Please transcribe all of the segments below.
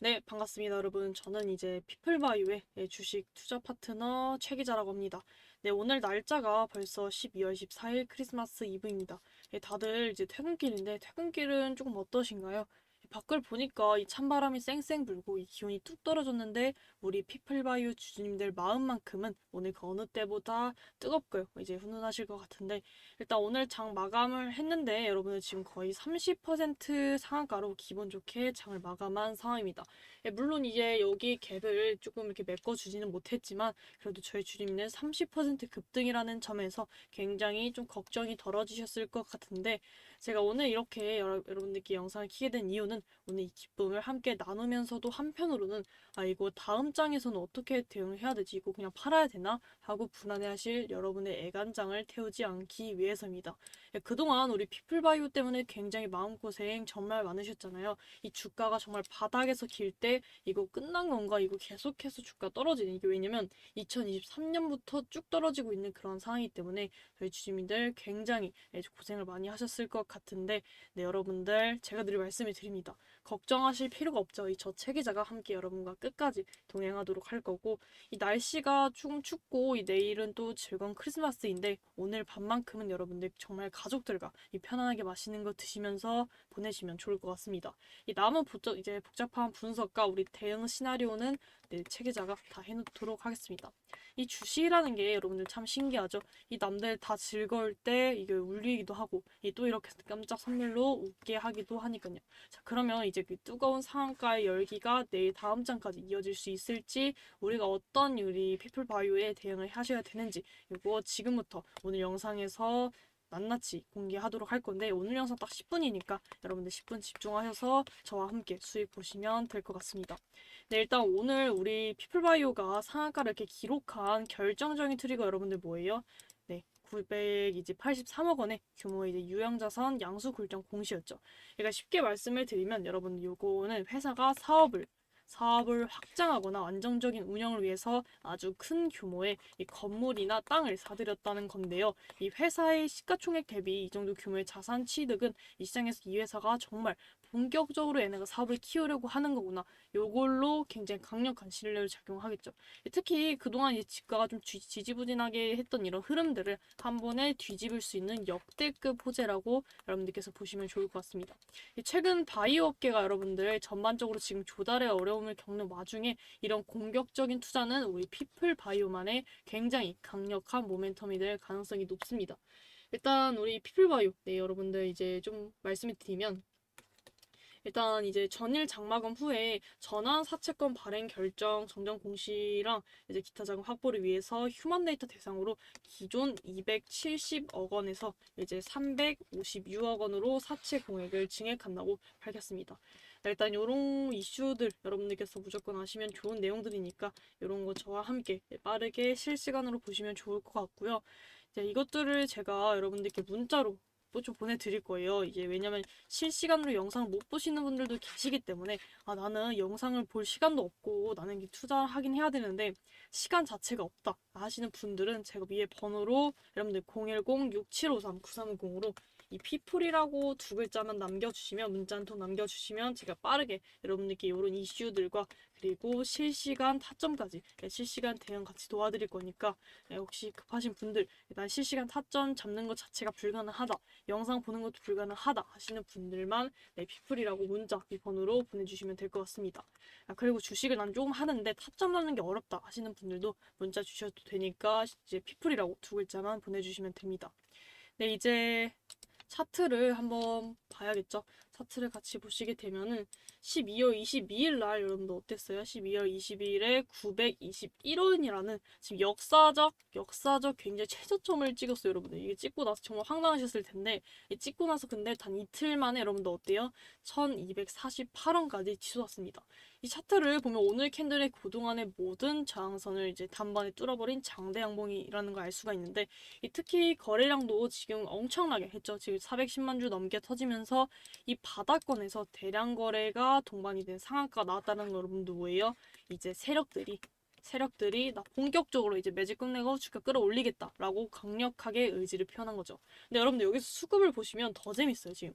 네, 반갑습니다, 여러분. 저는 이제 피플바이오의 예, 주식 투자 파트너 최 기자라고 합니다. 네, 오늘 날짜가 벌써 12월 14일 크리스마스 이브입니다. 예, 다들 이제 퇴근길인데 퇴근길은 조금 어떠신가요? 예, 밖을 보니까 이 찬바람이 쌩쌩 불고 이 기온이 뚝 떨어졌는데 우리 피플바이오 주주님들 마음만큼은 오늘 그 어느 때보다 뜨겁고요. 이제 훈훈하실 것 같은데 일단 오늘 장 마감을 했는데 여러분은 지금 거의 30% 상한가로 기분 좋게 장을 마감한 상황입니다. 예, 물론 이제 여기 갭을 조금 이렇게 메꿔주지는 못했지만 그래도 저희 주님은 30% 급등이라는 점에서 굉장히 좀 걱정이 덜어지셨을 것 같은데 제가 오늘 이렇게 여러, 여러분들께 영상을 키게 된 이유는 오늘 이 기쁨을 함께 나누면서도 한편으로는 아 이거 다음 장에서는 어떻게 대응을 해야 되지 이거 그냥 팔아야 되나 하고 불안해하실 여러분의 애간장을 태우지 않기 위해서입니다. 예, 그동안 우리 피플바이오 때문에 굉장히 마음고생 정말 많으셨잖아요. 이 주가가 정말 바닥에서 길 때 이거 끝난 건가? 이거 계속해서 주가 떨어지는 이게 왜냐면 2023년부터 쭉 떨어지고 있는 그런 상황이기 때문에 저희 주주님들 굉장히 예, 고생을 많이 하셨을 것 같은데 네 여러분들 제가 늘 말씀을 드립니다. 걱정하실 필요가 없죠. 이 저 체기자가 함께 여러분과 끝까지 동행하도록 할 거고 이 날씨가 조금 춥고 이 내일은 또 즐거운 크리스마스인데 오늘 밤만큼은 여러분들 정말 가족들과 이 편안하게 맛있는 거 드시면서 보내시면 좋을 것 같습니다. 이 남은 복잡, 이제 복잡한 분석과 우리 대응 시나리오는 네, 체계자가 다 해놓도록 하겠습니다. 이 주식이라는 게 여러분들 참 신기하죠. 이 남들 다 즐거울 때 이게 울리기도 하고 이 또 이렇게 깜짝 선물로 웃게 하기도 하니까요. 자 그러면 이제 그 뜨거운 상한가의 열기가 내일 다음 장까지 이어질 수 있을지 우리가 어떤 우리 피플바이오에 대응을 하셔야 되는지 이거 지금부터 오늘 영상에서 낱낱이 공개하도록 할 건데 오늘 영상 딱 10분이니까 여러분들 10분 집중하셔서 저와 함께 수익 보시면 될 것 같습니다. 네, 일단 오늘 우리 피플바이오가 상한가를 이렇게 기록한 결정적인 트리거 여러분들 뭐예요? 네, 900 이제 83억 원의 규모의 이제 유형자산 양수 굴정 공시였죠. 그러니까 쉽게 말씀을 드리면 여러분 요거는 회사가 사업을 사업을 확장하거나 안정적인 운영을 위해서 아주 큰 규모의 이 건물이나 땅을 사들였다는 건데요. 이 회사의 시가총액 대비 이 정도 규모의 자산 취득은 이 시장에서 이 회사가 정말 본격적으로 얘네가 사업을 키우려고 하는 거구나. 요걸로 굉장히 강력한 신뢰를 작용하겠죠. 특히 그동안 이 집가가 좀 쥐- 지지부진하게 했던 이런 흐름들을 한 번에 뒤집을 수 있는 역대급 호재라고 여러분들께서 보시면 좋을 것 같습니다. 이 최근 바이오 업계가 여러분들 전반적으로 지금 조달의 어려움을 겪는 와중에 이런 공격적인 투자는 우리 피플 바이오만의 굉장히 강력한 모멘텀이 될 가능성이 높습니다. 일단 우리 피플 바이오 네 여러분들 이제 좀 말씀을 드리면 일단 이제 전일 장마감 후에 전환 사채권 발행 결정 정정 공시랑 이제 기타 자금 확보를 위해서 휴먼 데이터 대상으로 기존 270억 원에서 이제 356억 원으로 사채 공액을 증액한다고 밝혔습니다. 네, 일단 이런 이슈들 여러분들께서 무조건 아시면 좋은 내용들이니까 이런 거 저와 함께 빠르게 실시간으로 보시면 좋을 것 같고요. 이제 이것들을 제가 여러분들께 문자로 또 좀 보내드릴 거예요. 이게 왜냐면 실시간으로 영상을 못 보시는 분들도 계시기 때문에 아 나는 영상을 볼 시간도 없고 나는 이게 투자를 하긴 해야 되는데 시간 자체가 없다 하시는 분들은 제가 위에 번호로 여러분들 010-6753-9350으로 이 피플이라고 두 글자만 남겨주시면 문자 한 통 남겨주시면 제가 빠르게 여러분들께 이런 이슈들과 그리고 실시간 타점까지 네, 실시간 대응 같이 도와드릴 거니까 네, 혹시 급하신 분들 일단 실시간 타점 잡는 것 자체가 불가능하다 영상 보는 것도 불가능하다 하시는 분들만 네, 피플이라고 문자 이 번호로 보내주시면 될 것 같습니다. 아, 그리고 주식을 난 조금 하는데 타점 잡는 게 어렵다 하시는 분들도 문자 주셔도 되니까 이제 피플이라고 두 글자만 보내주시면 됩니다. 네, 이제 차트를 한번 봐야겠죠. 차트를 같이 보시게 되면은 12월 22일 날 여러분들 어땠어요? 12월 22일에 921원이라는 지금 역사적 역사적 굉장히 최저점을 찍었어요, 여러분들. 이게 찍고 나서 정말 황당하셨을 텐데 이 찍고 나서 근데 단 이틀 만에 여러분들 어때요? 1248원까지 치솟았습니다. 이 차트를 보면 오늘 캔들의 그동안의 모든 저항선을 이제 단번에 뚫어버린 장대 양봉이라는 걸 알 수가 있는데 이 특히 거래량도 지금 엄청나게 했죠. 지금 410만 주 넘게 터지면서 이 바닥권에서 대량 거래가 동반이 된 상한가가 나왔다는 거 여러분들 뭐예요? 이제 세력들이 세력들이 나 본격적으로 이제 매직 끝내고 주가 끌어올리겠다라고 강력하게 의지를 표현한 거죠. 근데 여러분들 여기서 수급을 보시면 더 재밌어요, 지금.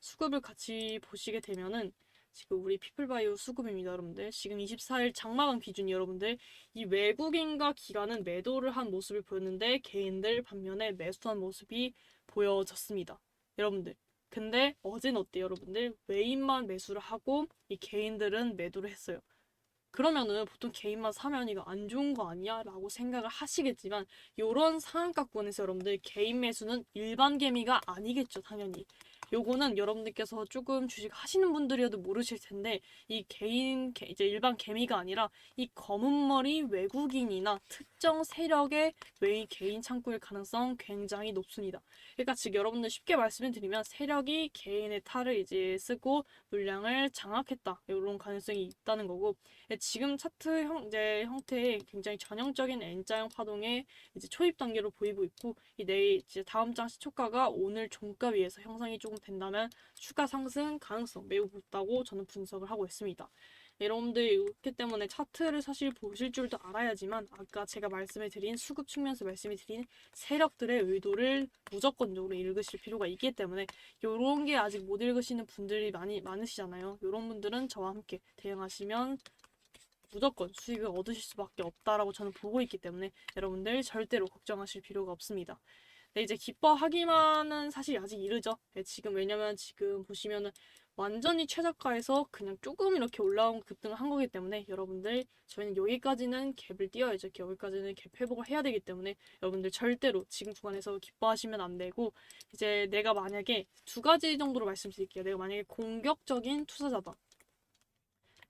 수급을 같이 보시게 되면은 지금 우리 피플바이오 수급입니다, 여러분들. 지금 24일 장마감 기준이 여러분들 이 외국인과 기관은 매도를 한 모습을 보였는데 개인들 반면에 매수한 모습이 보여졌습니다. 여러분들. 근데 어제는 어때요, 여러분들? 외인만 매수를 하고 이 개인들은 매도를 했어요. 그러면은 보통 개인만 사면 이거 안 좋은 거 아니야? 라고 생각을 하시겠지만 요런 상한가권에서 여러분들 개인 매수는 일반 개미가 아니겠죠, 당연히. 요거는 여러분들께서 조금 주식 하시는 분들이어도 모르실 텐데 이 개인 개- 이제 일반 개미가 아니라 이 검은 머리 외국인이나 특정 세력의 외인 개인 창구일 가능성 굉장히 높습니다. 그러니까 즉 여러분들 쉽게 말씀을 드리면 세력이 개인의 탈을 이제 쓰고 물량을 장악했다 이런 가능성이 있다는 거고 예, 지금 차트 형, 이제 형태의 굉장히 전형적인 N자형 파동의 이제 초입 단계로 보이고 있고 이 내일 이제 다음 장 시초가가 오늘 종가 위에서 형성이 조금 된다면 추가 상승 가능성 매우 높다고 저는 분석을 하고 있습니다. 네, 여러분들 이렇기 때문에 차트를 사실 보실 줄도 알아야지만 아까 제가 말씀을 드린 수급 측면에서 말씀을 드린 세력들의 의도를 무조건적으로 읽으실 필요가 있기 때문에 요런 게 아직 못 읽으시는 분들이 많이 많으시잖아요. 요런 분들은 저와 함께 대응하시면 무조건 수익을 얻으실 수밖에 없다라고 저는 보고 있기 때문에 여러분들 절대로 걱정하실 필요가 없습니다. 네, 이제 기뻐하기만은 사실 아직 이르죠. 네, 지금 왜냐면 지금 보시면은 완전히 최저가에서 그냥 조금 이렇게 올라온 급등을 한 거기 때문에 여러분들 저희는 여기까지는 갭을 띄어야죠. 여기까지는 갭 회복을 해야 되기 때문에 여러분들 절대로 지금 구간에서 기뻐하시면 안 되고 이제 내가 만약에 두 가지 정도로 말씀드릴게요. 내가 만약에 공격적인 투자자다.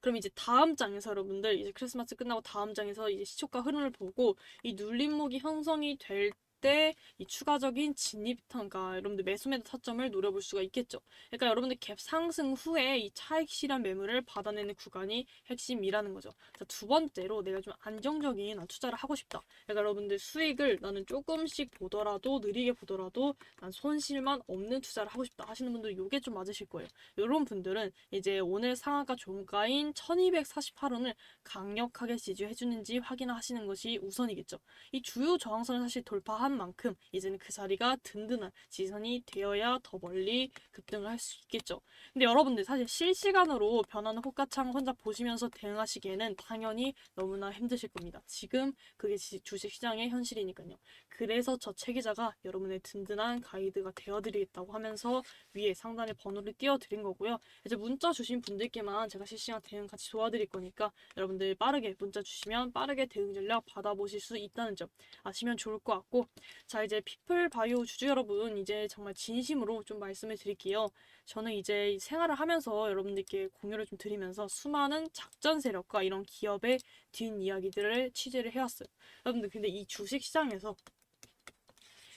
그럼 이제 다음 장에서 여러분들 이제 크리스마스 끝나고 다음 장에서 이제 시초가 흐름을 보고 이 눌림목이 형성이 될 때 이 추가적인 진입 그러니까 여러분들 매수 매도 타점을 노려볼 수가 있겠죠. 그러니까 여러분들 갭 상승 후에 이 차익 실현 매물을 받아내는 구간이 핵심이라는 거죠. 자, 두 번째로 내가 좀 안정적인 투자를 하고 싶다. 그러니까 여러분들 수익을 나는 조금씩 보더라도 느리게 보더라도 난 손실만 없는 투자를 하고 싶다 하시는 분들 이게 좀 맞으실 거예요. 이런 분들은 이제 오늘 상한가 종가인 1248원을 강력하게 지지해 주는지 확인하시는 것이 우선이겠죠. 이 주요 저항선을 사실 돌파 한 만큼 이제는 그 자리가 든든한 지선이 되어야 더 멀리 급등을 할 수 있겠죠. 근데 여러분들 사실 실시간으로 변하는 호가창 혼자 보시면서 대응하시기에는 당연히 너무나 힘드실 겁니다. 지금 그게 지- 주식시장의 현실이니까요. 그래서 저 체계자가 여러분의 든든한 가이드가 되어드리겠다고 하면서 위에 상단에 번호를 띄워드린 거고요. 이제 문자 주신 분들께만 제가 실시간 대응 같이 도와드릴 거니까 여러분들 빠르게 문자 주시면 빠르게 대응 전략 받아보실 수 있다는 점 아시면 좋을 것 같고 자 이제 피플 바이오 주주 여러분 이제 정말 진심으로 좀 말씀을 드릴게요. 저는 이제 생활을 하면서 여러분들께 공유를 좀 드리면서 수많은 작전 세력과 이런 기업의 뒷이야기들을 취재를 해왔어요. 여러분들 근데 이 주식 시장에서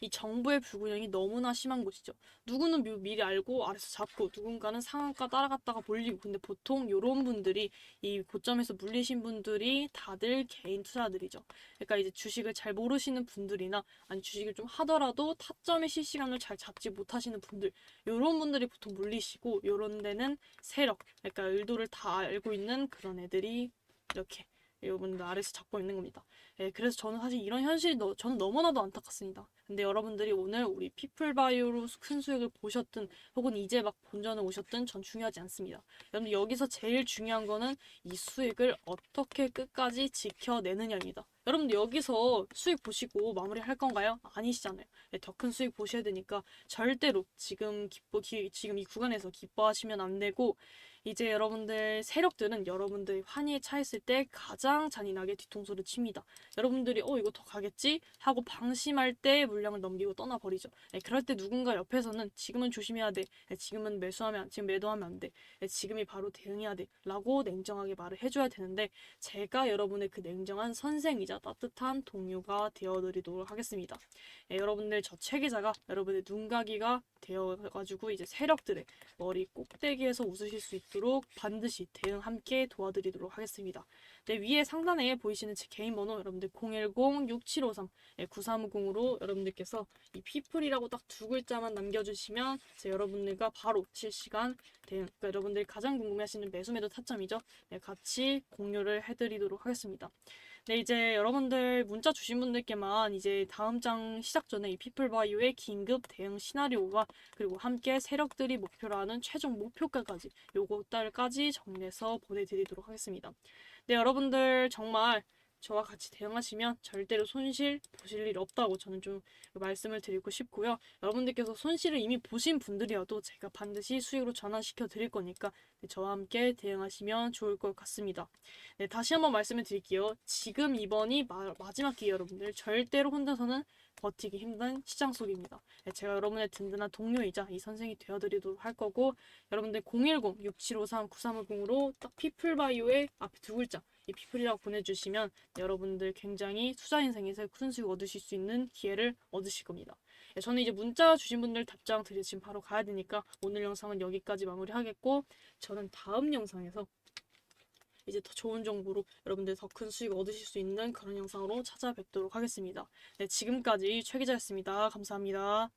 이 정부의 불균형이 너무나 심한 곳이죠. 누구는 미- 미리 알고 아래서 잡고 누군가는 상한가 따라갔다가 몰리고 근데 보통 이런 분들이 이 고점에서 물리신 분들이 다들 개인 투자들이죠. 그러니까 이제 주식을 잘 모르시는 분들이나 아니 주식을 좀 하더라도 타점의 실시간을 잘 잡지 못하시는 분들 이런 분들이 보통 물리시고 이런 데는 세력 그러니까 의도를 다 알고 있는 그런 애들이 이렇게 여러분들 아래서 잡고 있는 겁니다. 예, 그래서 저는 사실 이런 현실이 너, 저는 너무나도 안타깝습니다. 근데 여러분들이 오늘 우리 피플바이오로 큰 수익을 보셨든 혹은 이제 막 본전을 오셨든 전 중요하지 않습니다. 여러분 여기서 제일 중요한 거는 이 수익을 어떻게 끝까지 지켜내느냐입니다. 여러분들 여기서 수익 보시고 마무리할 건가요? 아니시잖아요. 네, 더큰 수익 보셔야 되니까 절대로 지금 기뻐 기, 지금 이 구간에서 기뻐하시면 안 되고 이제 여러분들 세력들은 여러분들 환희에 차있을 때 가장 잔인하게 뒤통수를 칩니다. 여러분들이 어 이거 더 가겠지 하고 방심할 때 물량을 넘기고 떠나버리죠. 네, 그럴 때 누군가 옆에서는 지금은 조심해야 돼. 네, 지금은 매수하면 안- 지금 매도하면 안 돼. 네, 지금이 바로 대응해야 돼. 라고 냉정하게 말을 해줘야 되는데 제가 여러분의 그 냉정한 선생이자 따뜻한 동료가 되어드리도록 하겠습니다. 네, 여러분들 저 체계자가 여러분의 눈가기가 되어가지고 이제 세력들의 머리 꼭대기에서 웃으실 수 있도록 반드시 대응 함께 도와드리도록 하겠습니다. 네, 위에 상단에 보이시는 제 개인 번호 여러분들 010-6753 네, 9350으로 여러분들께서 이 피플이라고 딱 두 글자만 남겨주시면 제 여러분들과 바로 실시간 대응 그러니까 여러분들이 가장 궁금해하시는 매수 매도 타점이죠. 네, 같이 공유를 해드리도록 하겠습니다. 네, 이제 여러분들 문자 주신 분들께만 이제 다음 장 시작 전에 이 피플바이오의 긴급 대응 시나리오와 그리고 함께 세력들이 목표로 하는 최종 목표가까지 요거 달까지 정리해서 보내드리도록 하겠습니다. 네, 여러분들 정말 저와 같이 대응하시면 절대로 손실 보실 일 없다고 저는 좀 말씀을 드리고 싶고요. 여러분들께서 손실을 이미 보신 분들이어도 제가 반드시 수익으로 전환시켜 드릴 거니까 네, 저와 함께 대응하시면 좋을 것 같습니다. 네, 다시 한번 말씀을 드릴게요. 지금 이번이 마, 마지막 기회 여러분들 절대로 혼자서는 버티기 힘든 시장 속입니다. 네, 제가 여러분의 든든한 동료이자 이 선생이 되어드리도록 할 거고 여러분들 010-6753-9350으로 딱 피플바이오의 앞에 두 글자 이 피플이라고 보내주시면 여러분들 굉장히 투자 인생에서 큰 수익 얻으실 수 있는 기회를 얻으실 겁니다. 네, 저는 이제 문자 주신 분들 답장 드리 지금 바로 가야 되니까 오늘 영상은 여기까지 마무리하겠고 저는 다음 영상에서 이제 더 좋은 정보로 여러분들 더 큰 수익 얻으실 수 있는 그런 영상으로 찾아뵙도록 하겠습니다. 네, 지금까지 최 기자였습니다. 감사합니다.